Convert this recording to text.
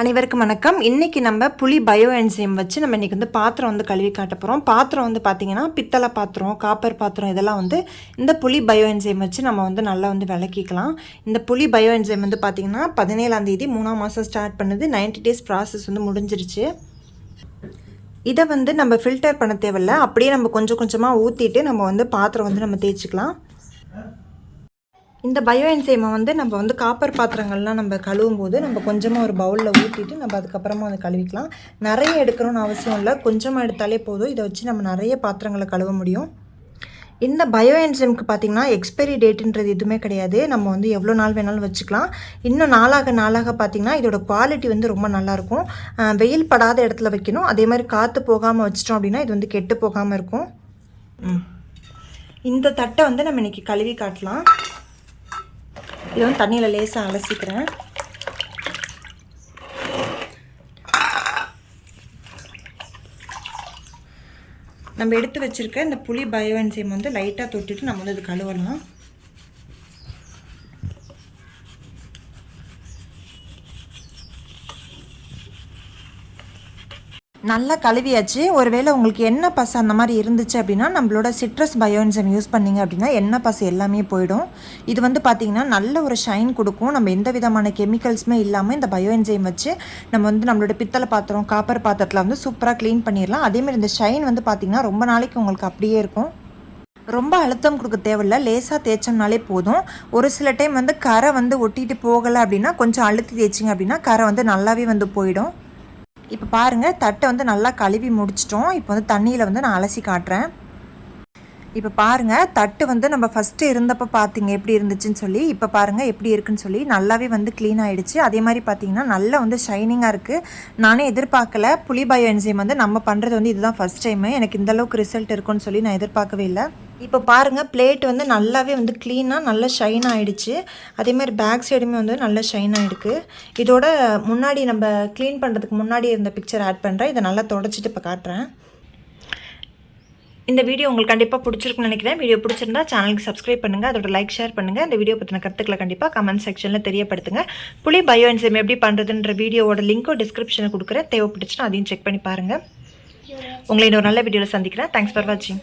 அனைவருக்கும் வணக்கம். இன்றைக்கி நம்ம புளி பயோ என்சைம் வச்சு நம்ம இன்றைக்கி வந்து பாத்திரம் வந்து கழுவி காட்ட போகிறோம் பாத்திரம் வந்து பார்த்திங்கன்னா பித்தளை பாத்திரம் காப்பர் பாத்திரம் இதெல்லாம் வந்து இந்த புளி பயோ என்சைம் வச்சு நம்ம வந்து நல்லா வந்து விளக்கிக்கலாம். இந்த புளி பயோ என்சைம் வந்து பார்த்திங்கன்னா பதினேழாம் தேதி மூணாம் மாதம் ஸ்டார்ட் பண்ணுது. 90 டேஸ் ப்ராசஸ் வந்து முடிஞ்சிருச்சு. இதை வந்து நம்ம ஃபில்டர் பண்ண தேவையில்ல. அப்படியே நம்ம கொஞ்சம் கொஞ்சமாக ஊற்றிட்டு நம்ம வந்து பாத்திரம் வந்து நம்ம தேய்ச்சிக்கலாம். இந்த பயோ என்சைமை வந்து நம்ம வந்து காப்பர் பாத்திரங்கள்லாம் நம்ம கழுவும் போது நம்ம கொஞ்சமாக ஒரு பவுலில் ஊற்றிட்டு நம்ம அதுக்கப்புறமா வந்து கழுவிக்கலாம். நிறைய எடுக்கணும்னு அவசியம் இல்லை. கொஞ்சமாக எடுத்தாலே போதும். இதை வச்சு நம்ம நிறைய பாத்திரங்களை கழுவ முடியும். இந்த பயோ என்சைம்க்கு பார்த்திங்கன்னா எக்ஸ்பைரி டேட்டுன்றது எதுவுமே கிடையாது. நம்ம வந்து எவ்வளோ நாள் வேணாலும் வச்சுக்கலாம். இன்னும் நாளாக நாளாக பார்த்திங்கன்னா இதோட குவாலிட்டி வந்து ரொம்ப நல்லாயிருக்கும் வெயில் படாத இடத்துல வைக்கணும். அதே மாதிரி காற்று போகாமல் வச்சிட்டோம் அப்படின்னா இது வந்து கெட்டு போகாமல் இருக்கும். ம். இந்த தட்டை வந்து நம்ம இன்றைக்கி கழுவி காட்டலாம். இது வந்து தண்ணியில் லேசாக அலசிக்கிறேன். நம்ம எடுத்து வச்சுருக்க இந்த புளி பயோ என்சைம் வந்து லைட்டாக தொட்டுட்டு நம்ம வந்து இது கழுவலாம். நல்லா கழுவியாச்சு. ஒருவேளை உங்களுக்கு என்ன பசு அந்த மாதிரி இருந்துச்சு அப்படின்னா நம்மளோட சிட்ரஸ் பயோன்சம் யூஸ் பண்ணீங்க அப்படின்னா என்ன பசு எல்லாமே போயிடும். இது வந்து பார்த்திங்கன்னா நல்ல ஒரு ஷைன் கொடுக்கும். நம்ம எந்த விதமான கெமிக்கல்ஸுமே இல்லாமல் இந்த பயோஎன்சைம் வச்சு நம்ம வந்து நம்மளோட பித்தளை பாத்திரம் காப்பர் பாத்திரத்தில் வந்து சூப்பராக க்ளீன் பண்ணிடலாம். அதேமாதிரி இந்த ஷைன் வந்து பார்த்திங்கன்னா ரொம்ப நாளைக்கு உங்களுக்கு அப்படியே இருக்கும். ரொம்ப அழுத்தம் கொடுக்க தேவையில்ல. லேசாக தேய்ச்சோம்னாலே போதும். ஒரு சில டைம் வந்து கரை வந்து ஒட்டிட்டு போகலை அப்படின்னா கொஞ்சம் அழுத்தி தேய்ச்சிங்க அப்படின்னா கரை வந்து நல்லாவே வந்து போயிடும். இப்போ பாருங்கள் தட்டை வந்து நல்லா கழுவி முடிச்சிட்டோம். இப்போ வந்து தண்ணியில் வந்து நான் அலசி காட்டுறேன். இப்போ பாருங்கள் தட்டு வந்து நம்ம ஃபஸ்ட்டு இருந்தப்போ பார்த்தீங்க எப்படி இருந்துச்சுன்னு சொல்லி இப்போ பாருங்கள் எப்படி இருக்குன்னு சொல்லி நல்லாவே வந்து க்ளீன் ஆகிடுச்சு அதே மாதிரி பார்த்தீங்கன்னா நல்லா வந்து ஷைனிங்காக இருக்குது நானே எதிர்பார்க்கல புளி பயோ என்சைம் வந்து நம்ம பண்ணுறது வந்து இதுதான் ஃபஸ்ட் டைமு எனக்கு இந்த அளவுக்கு ரிசல்ட் இருக்குன்னு சொல்லி நான் எதிர்பார்க்கவே இல்லை. இப்போ பாருங்கள் பிளேட் வந்து நல்லாவே வந்து க்ளீனாக நல்லா ஷைன் ஆகிடுச்சு அதே மாதிரி பேக் சைடுமே வந்து நல்லா ஷைன் ஆகிருக்கு இதோட முன்னாடி நம்ம க்ளீன் பண்ணுறதுக்கு முன்னாடி இருந்த பிக்சர் ஆட் பண்ணுறேன் இதை நல்லா தொடச்சிட்டு இப்போ காட்டுறேன். இந்த வீடியோ உங்களுக்கு கண்டிப்பாக பிடிச்சிருக்குன்னு நினைக்கிறேன். வீடியோ பிடிச்சிருந்தா சேனலுக்கு சப்ஸ்கிரைப் பண்ணுங்கள் அதோட லைக் ஷேர் பண்ணுங்கள் இந்த வீடியோ பற்றின கருத்துக்களை கண்டிப்பாக கமெண்ட் செக்ஷனில் தெரியப்படுத்துங்க. புளி பயோ என்சைம் எப்படி பண்ணுறதுன்ற வீடியோவோட லிங்க்கும் டிஸ்கிரிப்ஷனில் கொடுக்குறேன். தேவைப்பட்டுச்சுன்னா அதையும் செக் பண்ணி பாருங்கள் உங்களை இன்னொரு நல்ல வீடியோவில் சந்திக்கிறேன். தேங்க்ஸ் ஃபார் வாட்சிங்